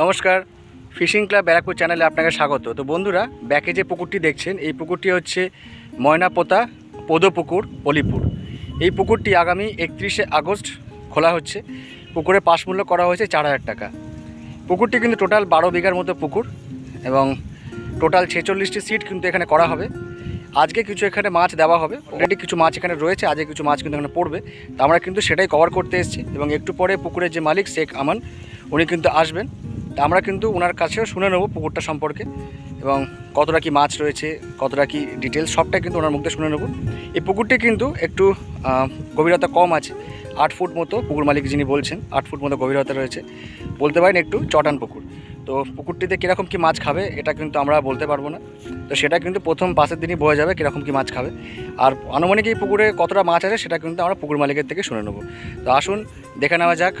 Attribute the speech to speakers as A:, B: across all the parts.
A: নমস্কার fishing club Barrackpore চ্যানেলে আপনাকে স্বাগত। তো বন্ধুরা ব্যাকে যে পুকুরটি দেখছেন এই পুকুরটি হচ্ছে ময়নাপোতা পদপুকুর অলিপুর। এই পুকুরটি আগামী একত্রিশে আগস্ট খোলা হচ্ছে। পুকুরে পাশ মূল্য করা হয়েছে চার হাজার টাকা। পুকুরটি কিন্তু টোটাল বারো বিঘার মতো পুকুর এবং টোটাল ছেচল্লিশটি সিট কিন্তু এখানে করা হবে। আজকে কিছু এখানে মাছ দেওয়া হবে। অলরেডি কিছু মাছ এখানে রয়েছে, আজকে কিছু মাছ কিন্তু এখানে পড়বে। তো আমরা কিন্তু সেটাই কভার করতে এসেছি এবং একটু পরে পুকুরের যে মালিক শেখ আমান, উনি কিন্তু আসবেন। তা আমরা কিন্তু ওনার কাছেও শুনে নেব পুকুরটা সম্পর্কে এবং কতটা কি মাছ রয়েছে, কতটা কি ডিটেলস সবটাই কিন্তু ওনার মুখে শুনে নেব। এই পুকুরটি কিন্তু একটু গভীরতা কম আছে, আট ফুট মতো পুকুর মালিক যিনি বলছেন, আট ফুট মতো গভীরতা রয়েছে। বলতে পারেন একটু চটান পুকুর। তো পুকুরটিতে কীরকম কি মাছ খাবে, এটা কিন্তু আমরা বলতে পারব না। তো সেটা কিন্তু প্রথম পাশের দিনই বোঝা যাবে কীরকম কি মাছ খাবে। আর আনুমানিক এই পুকুরে কতটা মাছ আছে, সেটা কিন্তু আমরা পুকুর মালিকের থেকে শুনে নেব। তো আসুন, দেখে নেওয়া যাক।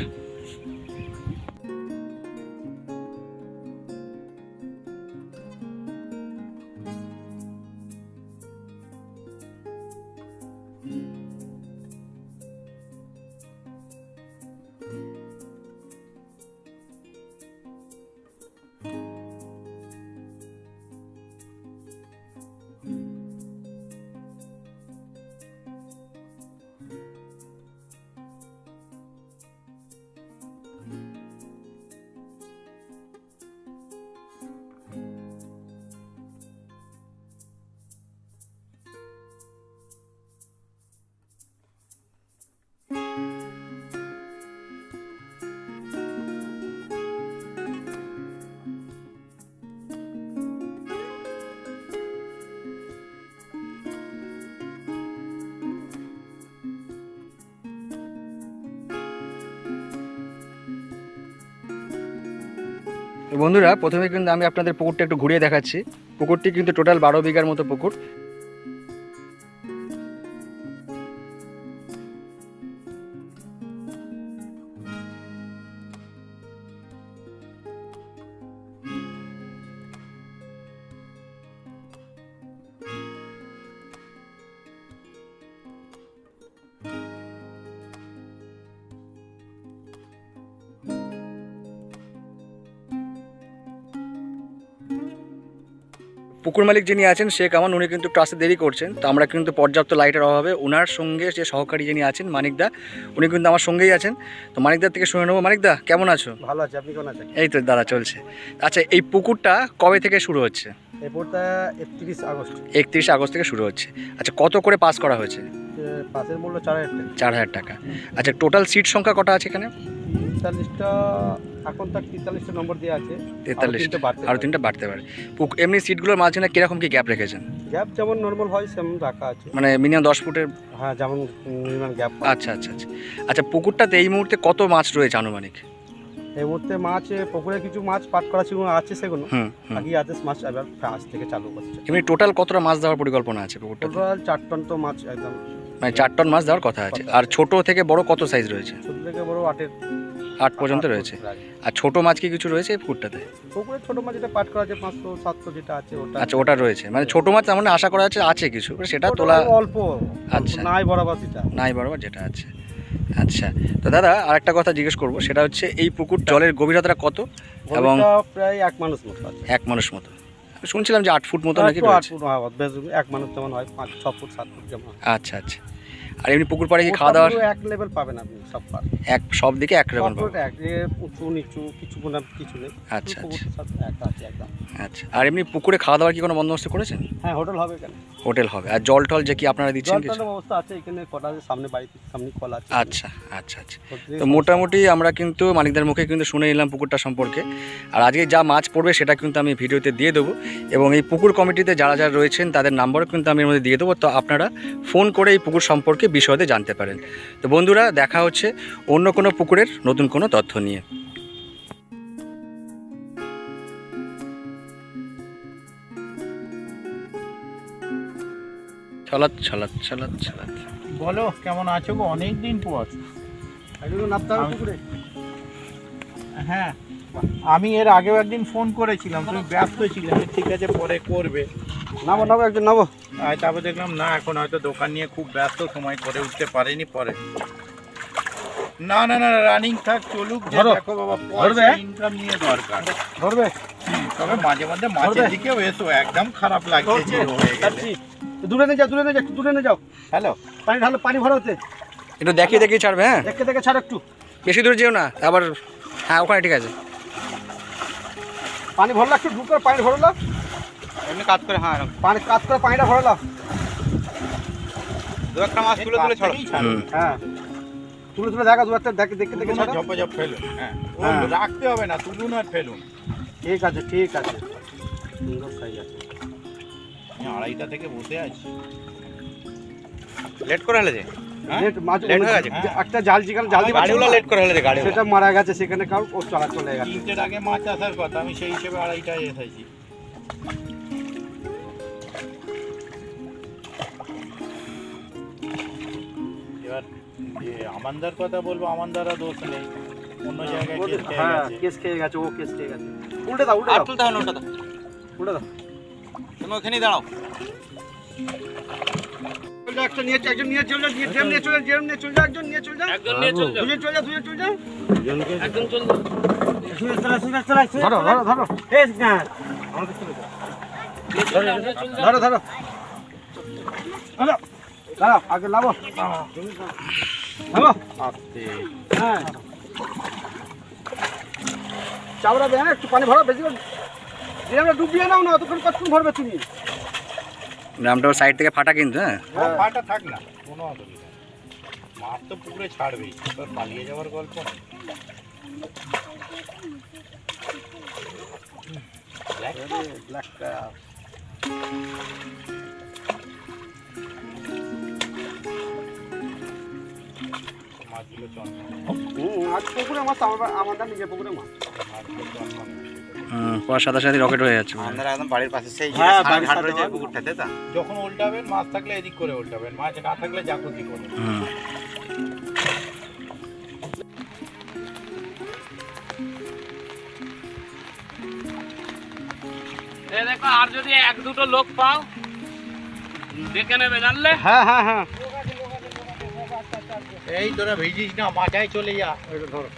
A: বন্ধুরা, প্রথমে কিন্তু আমি আপনাদের পুকুরটা একটু ঘুরিয়ে দেখাচ্ছি। পুকুরটি কিন্তু টোটাল বারো বিঘার মতো পুকুর। পুকুর মালিক যিনি আছেন শেখ আমান উনি কিন্তু একটু আসতে দেরি করছেন। তো আমরা কিন্তু পর্যাপ্ত লাইটের অভাবে ওনার সঙ্গে যে সহকারী যিনি আছেন মানিকদা উনি কিন্তু আমার সঙ্গেই আছেন। তো মানিকদার থেকে শুনে নেব। মানিকদা কেমন আছো?
B: ভালো আছে। আপনি কেমন আছেন?
A: এই তো দাদা চলছে। আচ্ছা এই পুকুরটা কবে থেকে শুরু হচ্ছে?
B: এই একত্রিশ আগস্ট।
A: একত্রিশ আগস্ট থেকে শুরু হচ্ছে। আচ্ছা কত করে পাস করা হয়েছে?
B: পাশের মূল্য চার হাজার টাকা।
A: চার হাজার টাকা। আচ্ছা টোটাল সিট সংখ্যা কটা আছে এখানে?
B: তেতাল্লিশটা এখন তার তেতাল্লিশটা নম্বর দেওয়া আছে।
A: তেতাল্লিশ। আরও তিনটা বাড়তে পারে। এমনি সিটগুলোর মাঝখানে কীরকম কি গ্যাপ রেখেছেন?
B: গ্যাপ যেমন নর্মাল হয় সেমন রাখা আছে।
A: মানে মিনিমাম দশ ফুটের
B: হ্যাঁ যেমন মিনিমাম গ্যাপ
A: আচ্ছা আচ্ছা আচ্ছা। আচ্ছা পুকুরটাতে এই মুহূর্তে কত মাছ রয়েছে আনুমানিক?
B: এই মুহূর্তে মাছ পুকুরে কিছু মাছ পাট করা ছিল আছে সেগুলো। বাকি আদেশ মাছ এবার আজ থেকে চালু করছে।
A: এমনি টোটাল কতটা মাছ দেওয়ার পরিকল্পনা আছে পুকুরটাতে?
B: টোটাল চার টন তো মাছ একদম
A: মানে চার টন মাছ দেওয়ার কথা আছে। আর ছোট থেকে বড় কত সাইজ রয়েছে?
B: ছোট থেকে বড় আটের
A: আট পর্যন্ত রয়েছে। আর ছোট মাছ কি কিছু রয়েছে এই পুকুরটাতে?
B: পুকুরে ছোট মাছ যেটা পাট করা আছে পাঁচশো সাতশো যেটা আছে ওটা
A: আচ্ছা ওটা রয়েছে। মানে ছোট মাছ তেমন আশা করা যাচ্ছে আছে কিছু সেটা তোলা
B: অল্প।
A: আচ্ছা।
B: নাই বরাবর যেটা
A: নাই বরাবর যেটা আছে। আচ্ছা তো দাদা আরেকটা কথা জিজ্ঞেস করব সেটা হচ্ছে এই পুকুর জলের গভীরতাটা কত? এবং
B: প্রায় এক মানুষ মতো আছে।
A: এক মানুষ মতো। শুনছিলাম যে আট ফুট মতো নাকি
B: একটু হয়, এক মানুষ যেমন হয় পাঁচ ছ ফুট সাত ফুট যেমন
A: আচ্ছা আচ্ছা। আর এমনি পুকুর পাড়ে কি খাওয়া
B: দাওয়া এক লেভেল পাবেন আপনি সব পার
A: এক সব দিকে এক রকম
B: পাবেন। এক উঁচু নিচু কিছু কোনো কিছু নেই।
A: আচ্ছা আচ্ছা। আচ্ছা। আর এমনি পুকুরে খাওয়া দাওয়ার কি কোনো বন্দোবস্ত করেছেন?
B: হ্যাঁ হোটেল হবে এখানে
A: হোটেল হবে। আর জল টল যে কি আপনারা দিচ্ছেন কিছু
B: টলের ব্যবস্থা আছে এখানে কটা সামনে বাড়িতে সামনে কল আছে।
A: আচ্ছা আচ্ছা আচ্ছা। তো মোটামুটি আমরা কিন্তু মালিকদের মুখে কিন্তু শুনে নিলাম পুকুরটা সম্পর্কে। আর আজকে যা মাছ পড়বে সেটা কিন্তু আমি ভিডিওতে দিয়ে দেবো। এবং এই পুকুর কমিটিতে যারা যারা রয়েছেন তাদের নাম্বারও কিন্তু আমি এর মধ্যে দিয়ে দেবো। তো আপনারা ফোন করে এই পুকুর সম্পর্কে বিশদে জানতে পারেন। তো বন্ধুরা দেখা হচ্ছে অন্য কোনো পুকুরের নতুন কোনো তথ্য নিয়ে। ছলাৎ ছলাৎ ছলাৎ ছলাৎ।
C: বলো কেমন আছো গো? অনেক দিন পর হ্যাঁ আমি এর আগেও একদিন ফোন করেছিলাম তুমি ব্যস্ত ছিলে ঠিক আছে পরে করবে।
B: নামো নামো একজন নামো।
C: আর তারপর দেখলাম না এখন হয়তো দোকান নিয়ে খুব ব্যস্ত সময় করে উঠতে পারেনি পরে। না না না রানিং থাক চলুক
B: ধরো।
C: দেখো বাবা
B: ধরবে?
C: ইনকাম নিয়ে দরকার।
B: ধরবে?
C: তবে মাঝে মাঝে মাছের
B: ধরবে?
C: দিকেও এসো একদম খারাপ লাগছে হয়ে
B: দূরে নিয়ে যাও দূরে নিয়ে যাও একটু দূরে নিয়ে যাও।
C: হ্যালো?
B: পানি ঢালো পানি ভরো হতে
A: একটু দেখিয়ে দেখিয়ে ছাড়বে হ্যাঁ?
B: দেখে দেখে ছাড় একটু।
A: বেশি দূর যেও না আবার হ্যাঁ ওখানে ঠিক আছে।
B: পানি ভরলা একটু ঢুকে পানি ভরলা
C: এমনি কাজ করে হ্যাঁ
B: পানি কাজ করে পানিটা ভরলা
C: দু একটা মাছ তুলে তুলে ছাড়ো।
B: হ্যাঁ। তুলে তুলে দেখা দু একটা দেখে দেখে দেখে ছাড়ো।
C: ঝপ ঝপ ফেলুন হ্যাঁ।
B: হ্যাঁ।
C: রাখতে হবে না তুলুন আর ফেলুন।
B: ঠিক আছে ঠিক আছে। সুন্দর সাইজ আছে
C: আমি আড়াইটা থেকে বসে আছি।
D: লেট করে হলে যে
C: হ্যাঁ?
D: হয়ে?
B: যে একটা জাল যেখানে জাল দিবা
D: লেট করে হলে গাড়ি
B: সেটা মারা গেছে সেখানে ও চলা চলে গেছে।
C: তিনটের আগে মাছ আসার কথা আমি সেই হিসেবে আড়াইটায় এসেছি। এবার যে আমানদার কথা বলব আমানদারও দোষ নেই। অন্য জায়গায়
B: হ্যাঁ কেস খেয়ে গেছে ও কেস খেয়ে গেছে। উল্টে দাও উল্টে দাও।
D: তুলতে হবে না ওটা তো
B: উল্টে দাও।
D: তুমি ওখানেই দাঁড়াও।
B: চলে একটা নিয়ে একজন নিয়ে চলে যা, নিয়ে নিয়ে চলে যা, নিয়ে চলে যা, একজন নিয়ে চলে যা।
D: একজন নিয়ে চল যাও
B: দুজন চলে যা দুজন চলে যা।
D: একজন চল
B: ধরো ধরো ধরো। ধরো ধরো। ধরো দাঁড়াও আগে লাভো লাভো
C: আস্তে
B: হ্যাঁ চাবড়াবে হ্যাঁ একটু পানি ভরো বেশি করে ড্রেমটা ডুবিয়ে নাও না অতক্ষণ কতক্ষণ ভরবে তুমি?
A: গ্রামটা সাইড থেকে ফাটা কিন্তু হ্যাঁ।
B: হ্যাঁ।
C: ফাটা থাক না কোনো অসুবিধা মাছ তো পুকুরে ছাড়বেই এবার পালিয়ে যাওয়ার গল্প না। মাছগুলো
B: মাছ আমার আমাদের নিজের পুকুরে মাছ।
A: সাথে সাথে রকেট হয়ে যাচ্ছে
D: একদম বাড়ির পাশে সেই
B: হ্যাঁ, বাড়ির
D: ঘাট রয়েছে পুকুরটাতে তো?
C: যখন উল্টাবেন মাছ থাকলে এদিক করে উল্টাবেন মাছ না থাকলে জাকুতি করে
A: হুম।
E: দেখো আর যদি এক দুটো লোক পাও ডেকে নেবে জানলে?
B: হ্যাঁ হ্যাঁ হ্যাঁ।
C: এই তোরা ভিজিস না মাথায় চলে যা
B: ধরো।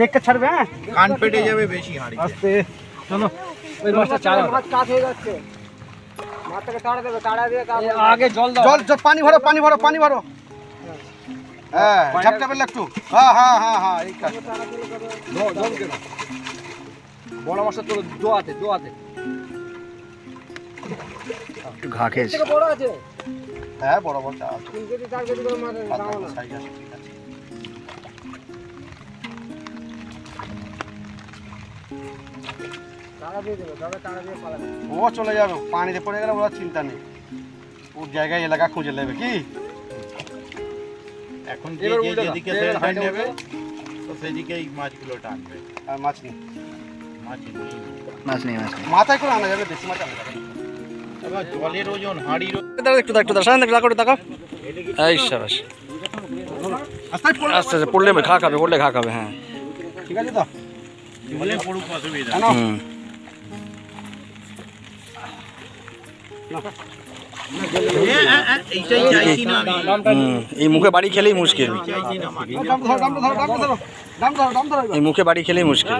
B: দেখতে ছাড়বে
C: কান পেটে যাবে বেশি হাঁড়িতে।
B: চলো। ওই মাছটা চালা।
F: মাছ কাট হয়ে যাচ্ছে। মাছটাকে তাড়া দেবে তাড়া
B: আগে জল জল পানি ভরো পানি ভরো পানি ভরো। হ্যাঁ ঝাপটা একটু। হ্যাঁ হ্যাঁ হ্যাঁ হ্যাঁ এই কাজ। বড় মাছটা তো দো আছে দো আছে
A: ঘা খেয়েছি।
F: বড় আছে।
B: হ্যাঁ বড় আছে।
F: তিন কেজি চার কেজি করে মাছ দাও না
B: ও চলে যাবে পানিতে পড়ে গেলে ওরা চিন্তা নেই। ওর জায়গায় এলাকা খুঁজে নেবে কি?
C: এখন যে
B: এবার
C: যে
B: উল্টে দাও।
C: যেদিকে
B: এবার
C: সেন্টার
B: হাঁড়িটা
C: নেবে
B: উল্টে
C: তো সেদিকেই মাছগুলো টানবে।
B: আর মাছ নেই।
C: মাছ নেই।
A: মাছ নেই মাছ নেই।
B: মাথায় করে আনা যাবে বেশি মাছ আনা যাবে না।
C: এবার জলের ওজন হাঁড়ির ওজন।
A: দাঁড়া একটু দাঁড়া, একটু দাঁড়া সামনে দাঁড়া করে তাকাও। এই সাবাস
B: আস্তে পড়ে
A: আস্তে আস্তে পড়লে ঘা খাবে পড়লে ঘা খাবে হ্যাঁ।
B: ঠিক আছে তো?
C: জলে পড়ুক অসুবিধা
B: জানো
A: হুম। এই মুখে বাড়ি খেলেই মুশকিল। এই মুখে বাড়ি খেলেই মুশকিল।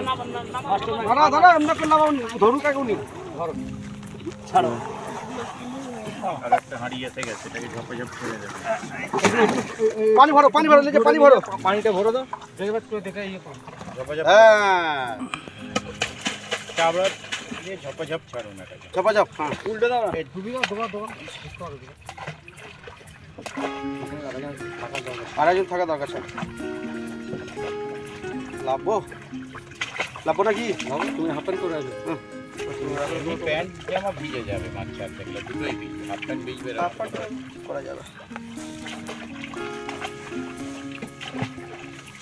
B: পানি ভরো পানি ভরো পানি ভরো
F: পানিটা ভরে তো দেখে
B: হ্যাঁ।
C: চাবড়া দিয়ে ঝপে ঝপ ছাড়ুন এটাকে।
B: চাপা চাপ হ্যাঁ।
F: উল্টে দাও ডুবি দাও দোকা দোকা
B: আড়াইজন থাকা দরকার স্যার। লাভবো? লাভবো নাকি? তুমি হাফ প্যান্ট করে আসবে। হ্যাঁ
C: প্যান্ট জামা ভিজে যাবে মাছ ছাড়তে গেলে দুটোই ভিজবে হাফ প্যান্ট ভিজবে না।
B: হাফ করা যাবে।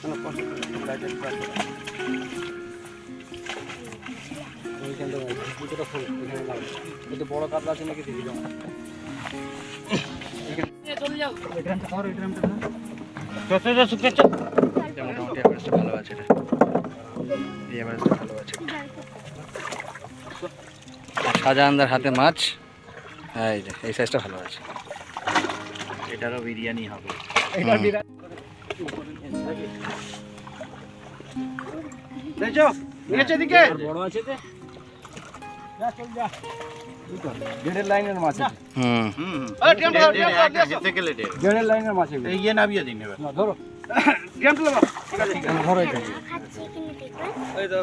B: না, না, পাঁচশো টাকা, লাইটের প্রাইস।
F: ওইখান থেকে দুটোটা খোল ওইখানে লাগবে একটু বড় কাতলা আছে নাকি দেখি দাও
E: চলে যাও
A: এটা মোটামুটি অ্যাভারেজটা ভালো আছে এটা। এই অ্যাভারেজটা ভালো আছে। শাহজাহানদার হাতে মাছ। হ্যাঁ এই যে এই সাইজটা ভালো আছে।
C: এটারও বিরিয়ানি হবে।
F: বড় আছে দেড়ের লাইনের মাছ আছে।
A: হুম।
C: হুম
F: দেড়ের লাইনের মাছ
C: ইয়ে দিন এবার।
F: ধরো। এটা।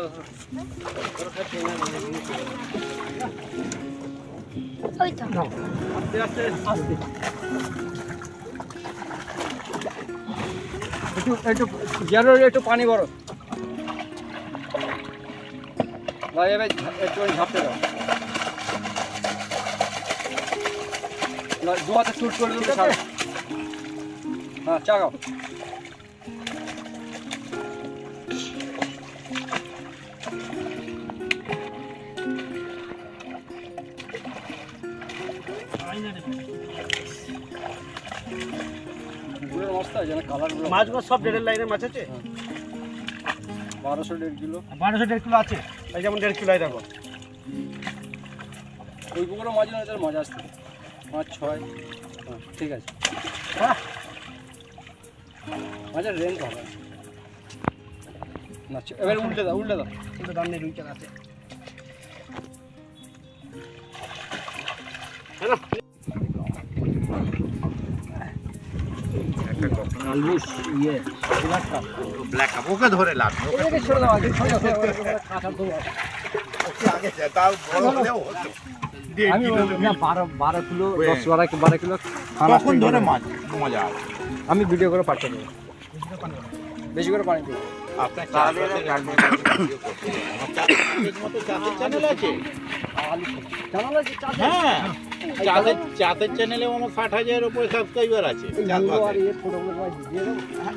F: আস্তে আস্তে আস্তে একটু একটু একটু পানি বড় না এবার একটু ঝাপতে দাও। দু হাতে শুট করে দিতে হ্যাঁ চাগাও
B: মাছগুলো সব দেড়ের লাইনের মাছ আছে?
F: বারোশো দেড় কিলো।
B: বারোশো দেড় কিলো আছে। এই যেমন দেড় কিলো দেখো।
F: ওই পুকুরও মাছ নয় তার মাছ আসতে পাঁচ ছয় হ্যাঁ ঠিক আছে।
B: হ্যাঁ
F: মাছের রেঞ্জ ভালো না এবার উল্টে দাও উল্টে দাও।
B: কিন্তু দাম নেই রুই চাল আছে।
F: আলবুস ইয়ে
C: ব্ল্যাক কাপ। ওকে ধরে লাভ ওকে
F: ছেড়ে দাও আগে ছেড়ে দাও কাঁচা দেবো
C: আগে তাও বড় হলেও হতো।
F: আমি না বারো বারো কিলো দশ বারো বারো কিলো
C: তখন ধরে মাছ? মজা হবে।
F: আমি ভিডিও করে পাঠাতে দেবো। বেশি করে পানি দেবো।
C: আপনার চ্যানেল আছে? হ্যাঁ। চ্যানেলেও আমার ষাট হাজারের উপরে সাবস্ক্রাইবার আছে।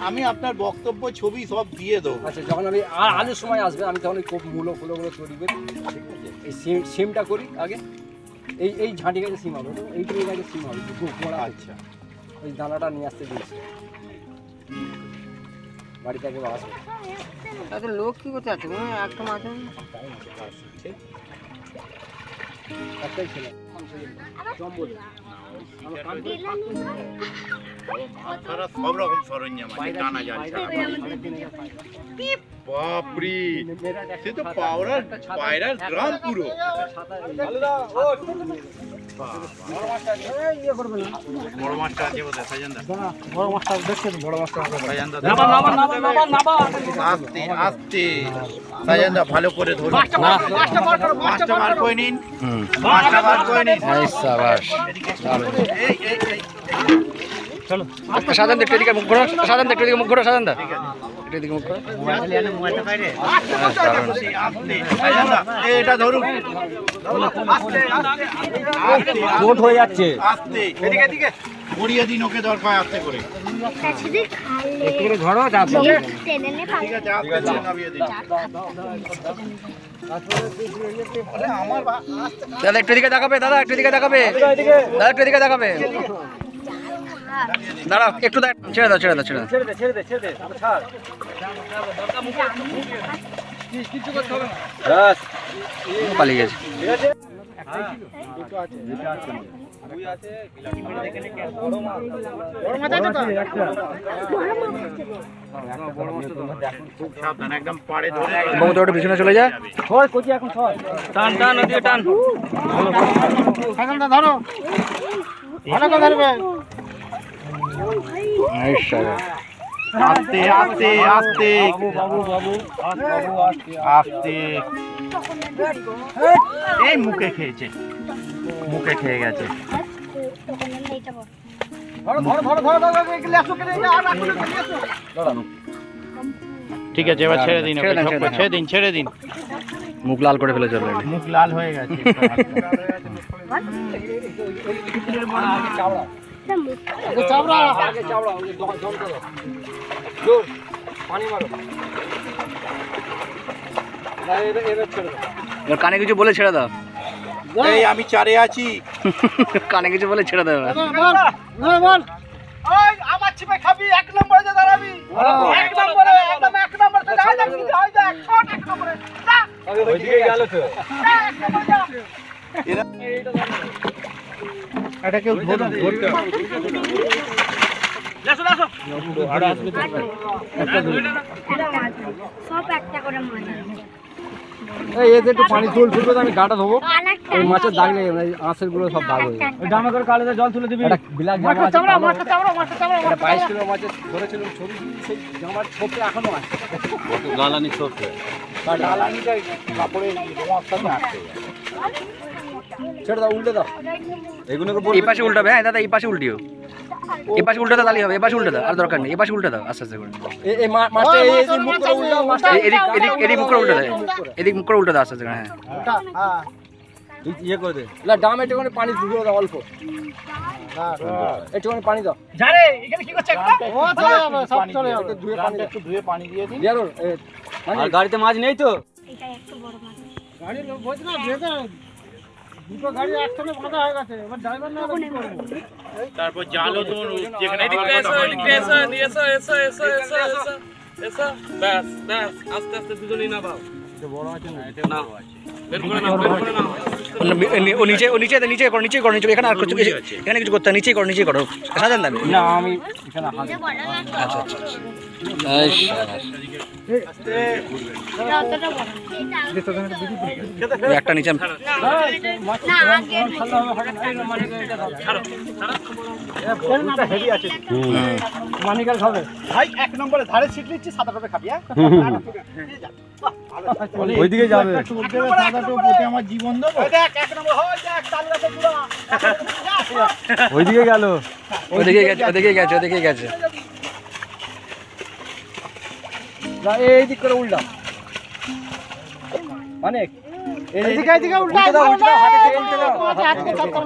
C: আমি আপনার বক্তব্য ছবি সব দিয়ে দেবো।
F: আচ্ছা যখন আমি আর আলুর সময় আসবে আমি তখন ওই মূলো ফুলোগুলো তৈরি করি এই সিম সিমটা করি আগে। এই এই ঝাঁটি গাছে সিম হবে তো এইটুকু গাছে সিম হবে
C: আচ্ছা।
F: ওই দানাটা নিয়ে আসতে দিয়েছি। বাড়িতে আসবে।
G: তাতে লোক কি করতে আছে মনে হয় একটা মাছ
F: ঠিক একটাই ছিল। জম্বল
C: সব রকম সরঞ্জাম আছে টানা জাল বাপরে সে তো পাওরার পায়রার গ্রাম পুরো। বড় মাছটা আছে
F: বড় মাছটা বড় মাছটা
C: আস্তে আস্তে সাজান ভালো করে ধরুন মাছটা বার করে নিন মাছটা বার করে নিন
A: এই সাবাস।
C: এই এই
A: আচ্ছা সাধারণ একটু এদিকে মুখ ঘোরো সাধারণ একটু এদিকে মুখ ঘোরো সাধারণ দা। একটু এদিকে মুখ ঘোরো দারুণ।
C: আস্তে সাজান দা এই, এটা ধরুন আস্তে
F: হয়ে যাচ্ছে।
C: এদিকে এদিকে গড়িয়ে দিন ওকে দরকার আস্তে করে
F: ধরো যাবে
C: ঠিক আছে আস্তে করে নামিয়ে দিন
A: দাদা একটু এদিকে দেখাবে দাদা একটু দিকে দেখাবে দাদা একটু দিকে দেখাবে দাঁড়াও একটু দাঁড়া ছেড়ে দাও ছেড়ে দাও ছেড়ে দাও।
F: ছেড়ে দে ছেড়ে দে ছেড়ে দে ছাড়। কিছু করতে হবে না
A: পালিয়ে গেছে।
F: ঠিক আছে?
A: পিছনে চলে
F: যায়
E: টান টান ওদিকে টান।
B: ধরো। ভালো করে ধরবে।
C: আস্তে আস্তে আস্তে। আস্তে। এই মুখে খেয়েছে। মুখে খেয়ে গেছে। ঠিক আছে এবার ছেড়ে দিন
A: ছেড়ে দিন ছেড়ে দিন। মুখ লাল করে ফেলেছে অলরেডি
C: মুখ লাল হয়ে গেছে।
F: চাওড়া আগে জল জোর পানি মারো। না এবার
A: কানে কিছু বলে ছেড়ে দাও।
C: এই আমি চারে আছি।
A: কানে কিছু বলে ছেড়ে দাও এবার।
B: ওই আমার খাবি এক নম্বরে যে দাঁড়াবি। এক নম্বরে একদম এক নম্বরে তো যাই যাক যাই যাক শট এক নম্বরে। যা।
F: ওইদিকে গেল তো।
B: যা, এক নম্বরে যা।
C: এটা কেউ ধরুন ধরতে হবে।
B: এসো, এসো।
H: সব একটা করে মাছ আছে।
F: এই এতে একটু পানি ফুটবে তো আমি গাটা ধোবো। ওই মাছের দাগ নেই আঁশেরগুলো সব দাগ হয়ে
G: ডামা করে কালেতে জল তুলে দিবি।
F: বিলাক জামা কালো। বাইশ। কিলো মাছের ধরেছিলাম ছবি সেই জামার ছোপে এখনও আছে।
D: গালানি ছোট
C: জ্বালানিটা কাপড়ে।
F: ছেড়ে দাও উল্টে দাও। এগুলোকে
A: এই পাশে উল্টাবে হ্যাঁ দাদা এই পাশে উল্টিও। এই পাশে উল্টে দাও হবে এই পাশে উল্টে দাও আর দরকার নেই এই পাশে উল্টে দাও আস্তে আস্তে করে।
F: এই এই মাছটা এই এই মুখ করে উল্টাও মাছটা
A: এদিক এদিক এদিক মুখ করে উল্টে দাও এদিক মুখ করে উল্টে দাও আস্তে আস্তে করে হ্যাঁ।
B: হ্যাঁ।
F: ইয়ে করে দে। না ডাম একটুখানি পানি ধুয়ে দাও অল্প। একটুখানি পানি দাও।
B: যা এখানে কি করছে একটা? ও, চলে যাবে, সব
C: পানি
B: চলে
C: দিয়ে
B: যাবে।
C: একটু ধুয়ে পানি একটু ধুয়ে পানি দিয়ে দিন।
F: আর গাড়িতে মাছ নেই তো?
H: এটা একটু বড় মাছ। আছে।
B: গাড়ি লোক না, দুটো গাড়ি একসঙ্গে বাঁধা হয়ে গেছে এবার ড্রাইভার না হলে কি করব?
C: তারপর জালও তো যেখানে
E: এদিকে এসো এদিকে এসো এসো এসো এসো এসো এসো এসো। ব্যাস ব্যাস আস্তে আস্তে দুজনেই না বাও নাও বের করে নাও। বের করে
A: নিচে ও নিচে নিচে করো নিচে করো নিচে এখানে আর কিছু এখানে কিছু করতে নিচেই করো নিচেই করো। সাজান
F: না আমি
A: আচ্ছা আচ্ছা। একটা নিচে
H: না, আগে
A: হুম।
F: মানিকার খাবে
B: ভাই এক নম্বরে ধারে সিট নিচ্ছি সাদা খাবি হ্যাঁ?
F: ওইদিকে যাবে।
C: আমার জীবন দেবো?
B: হয়
F: ওইদিকে গেল।
A: ওদিকে গেছে ওদিকে গেছে ওদিকে গেছে।
F: এই দিক করে উল্টা। অনেক
B: উল্টা
F: উল্টে দাও, উল্টে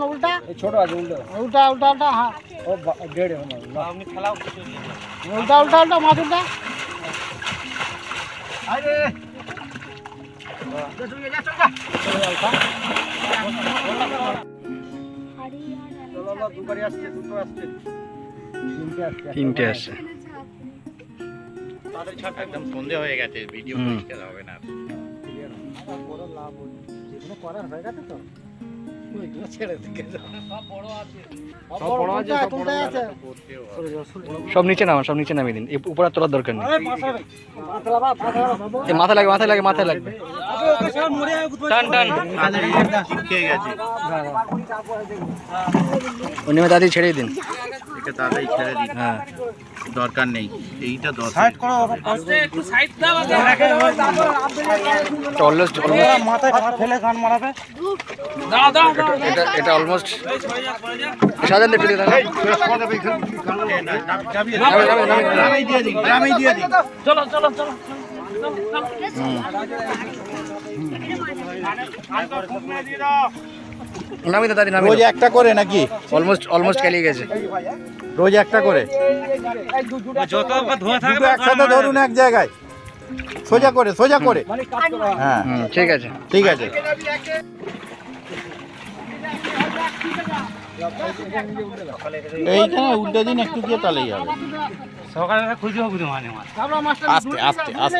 F: উল্টে ছোট আছে
B: হ্যাঁ।
F: ও বা- দেড়
B: উল্টা। উল্টা উল্টা মাছ উল্টা। আরে।
F: আসছে দুটো আসছে। তিনটে আসছে।
C: একদম সন্ধে হয়ে গেছে ভিডিও পরিষ্কার হবে না
B: সব
A: নিচে নামা সব নিচে নামিয়ে দিন। উপরে তোলার দরকার নেই। মাথা লাগে মাথায় লাগে মাথায় লাগবে টান টান। নেমে দাদি ছেড়ে দিন।
C: তাড়াতাড়ি ছেড়ে দিন।
A: হ্যাঁ।
C: দরকার নেই। এইটা দরকার
E: আস্তে একটু সাইড দাও আগে।
A: অলমোস্ট
E: দাও দাও দাও
A: এটা এটা অলমোস্ট একটু দিয়ে দাও।
C: গ্রামেই দিয়ে দিন গ্রামেই দিয়ে দিন
E: চলো চলো চলো।
A: দাদি
C: রোজ একটা করে নাকি?
A: অলমোস্ট অলমোস্ট কেলিয়ে গেছে।
C: রোজ একটা করে? দুটো একসাথে ধরুন এক জায়গায়। সোজা করে সোজা করে। হ্যাঁ।
A: হুম ঠিক আছে।
C: ঠিক আছে। এইখানে উল্টে দিন একটু দিয়ে তাহলেই হবে।
B: আমরা মাছটা
C: আস্তে আস্তে আস্তে।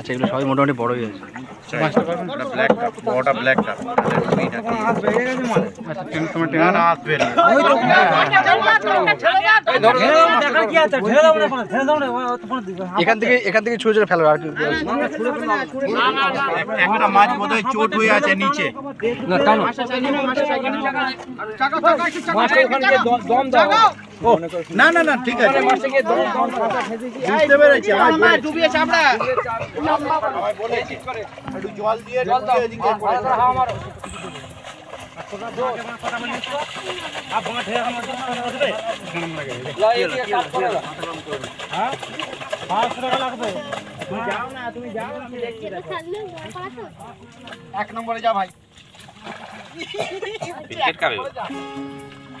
B: আচ্ছা
A: আচ্ছা এগুলো সবাই মোটামুটি বড়ই আছে
C: ব্ল্যাক কাপ বড়টা ব্ল্যাক কাপ না না আসবে না
A: এখান থেকে এখান থেকে ছুঁড়ে ছুঁড়ে ফেলো আর কি
C: একটা মাছ বোধহয় চোট হয়ে আছে নিচে
F: না টানো দম দাও
C: না না না ঠিক আছে বুঝতে পেরেছি আমি বলেছি।
B: আমরা
C: জল দিয়ে।
B: এক নম্বরে যা ভাই
D: ক্রিকেট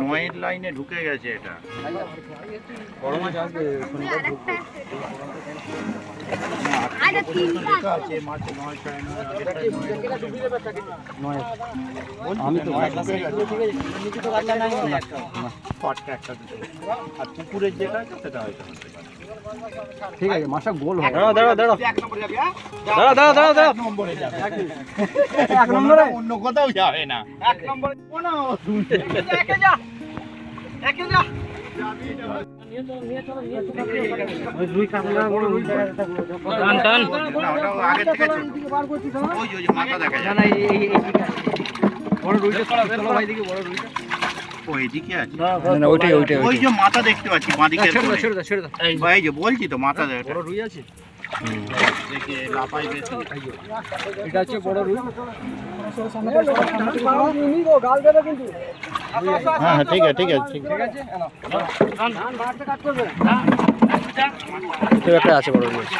C: নয়ের লাইনে ঢুকে গেছে এটা।
F: আমি তো
C: একটা পুকুরের যেটা সেটা হয়তো
F: ঠিক আছে মাছটা গোল হবে।
B: দাঁড়া দাঁড়া দাঁড়া এক নম্বরে যাবি হ্যাঁ?
F: দাঁড়া দাঁড়া দাঁড়া দাঁড়া
C: এক নম্বরে যাবে।
F: এক নম্বরে।
C: অন্য কোথাও যাবে না।
B: এক নম্বরে একে যা একে যা।
F: বড় রুইটা বড় রুইটা।
C: ও এদিকে আছে?
A: না ওইটাই ওইটাই
C: ওই যে মাথা দেখতে পাচ্ছি বাঁদিকের
F: ছেড়ে দাও ছেড়ে দাও ছেড়ে দাও।
C: বা এই যে বলছি তো মাথা দেখা
F: বড় রুই আছে?
C: দেখে লাফাই বেশি
F: এটা হচ্ছে বড় রুই।
C: হ্যাঁ হ্যাঁ ঠিক আছে ঠিক আছে ঠিক
F: আছে।
A: তো একটা আছে বড়
E: রুই আছে।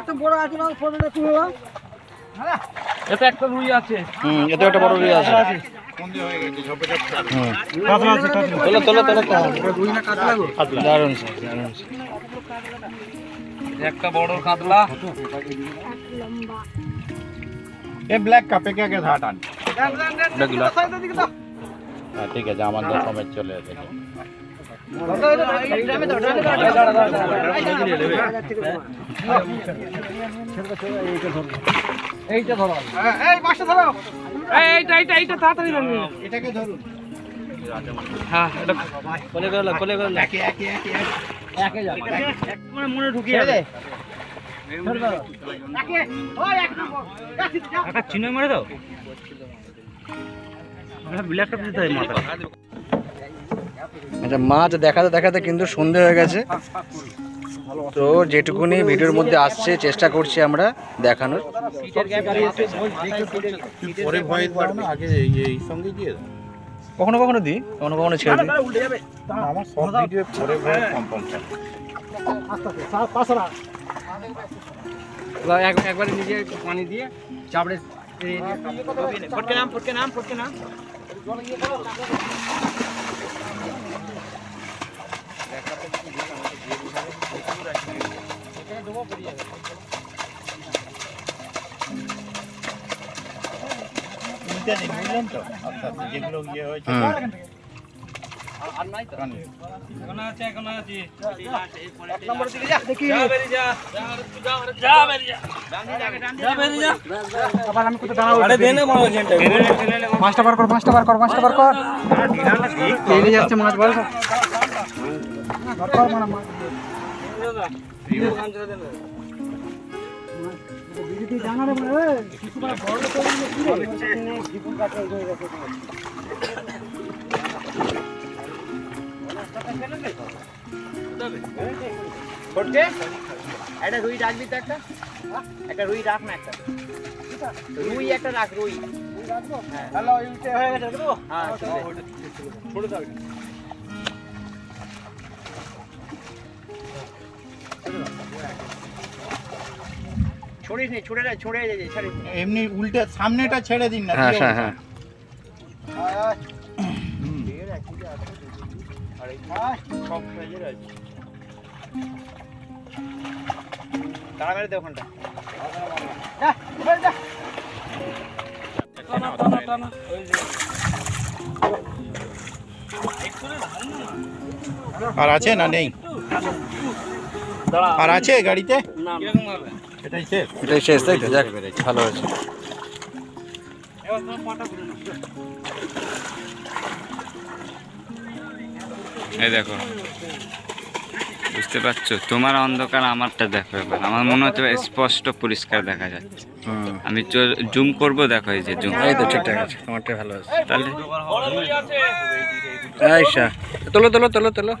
A: একটা বড়
C: সন্ধে হয়ে
A: তোলো তোলো তোলো দারুণ sir, দারুণ sir।
E: একটা বড় কাতলা।
C: এ ব্ল্যাক কাপে কে কে ধাট আন হ্যাঁ ঠিক আছে আমার দশ সময় চলে এসেছে।
F: এইটা ধরো।
B: এই মাছটা ধরো।
E: এই এইটা এইটা এইটা তাড়াতাড়ি
C: এটাকে ধরুন।
E: হ্যাঁ এটা
F: কোলে গেল কোলে গেল
C: একে একে একে একে।
F: একে যাবে
E: মনে ঢুকিয়ে যাবে
B: একে ওই এক নম্বর। যাচ্ছি, যা।
E: একটা চিনে মেরে দাও। ব্ল্যাকটা দিতে হয় মাথা
A: আচ্ছা মাছ দেখাতে দেখাতে কিন্তু সন্ধে হয়ে গেছে। তো যেটুকুনি ভিডিওর মধ্যে আসছে চেষ্টা করছি আমরা দেখানোর কখনো কখনো দিই কখনো কখনো ছেড়ে দিই
C: আমার সব ভিডিও পরে ভয় কম্পালসারি
F: একবারে নিজে পানি দিয়ে চাপড়ে ফটকে নাম ফটকে নাম ফটকে নাম
C: বুঝতে নেই বুঝলেন তো আস্তে যেগুলো ইয়ে হয়েছে
A: হুম।
C: কানে।
E: এখন আছে এখন আছে যা বেরিয়ে যা যা বেরিয়ে যা যা বেরিয়ে যা আরে দে না বড় জেনটা
F: মাছটা বার কর, মাছটা বার কর, মাছটা বার কর তেলে যাচ্ছে মাছ বার কর
D: একটা রুই রাখবি তো একটা। একটা রুই রাখ না একটা। রুই একটা রাখ রুই।
B: হ্যালো ইউতে হয়ে গেছে
D: হ্যাঁ ছোট দাও নি ছড়ে না ছড়ে যায় ছাড়ি
C: এমনি উল্টে সামনেটা ছেড়ে দিন না
A: হ্যাঁ হ্যাঁ? হ্যাঁ।
D: সব সাইজের আছে তাড়া মেরে দে ওখানটা
E: টানা টানা টানা ওই যে
C: আর আছে না নেই আর আছে গাড়িতে?
E: হবে?
C: এটাই শেষ?
A: এটাই শেষ তাই তো? যাক ভালো হয়েছে।
I: এই দেখো। বুঝতে পারছ? তোমার অন্ধকার আমারটা দেখো এবার। আমার মনে হচ্ছে স্পষ্ট পরিষ্কার দেখা যাচ্ছে। আমি জুম করব দেখো এই যে জুম।
A: এই তো ঠিকঠাক আছে। তোমারটা ভালো আছে
I: তাহলে
A: তোলো তোলো তোলো তোলো।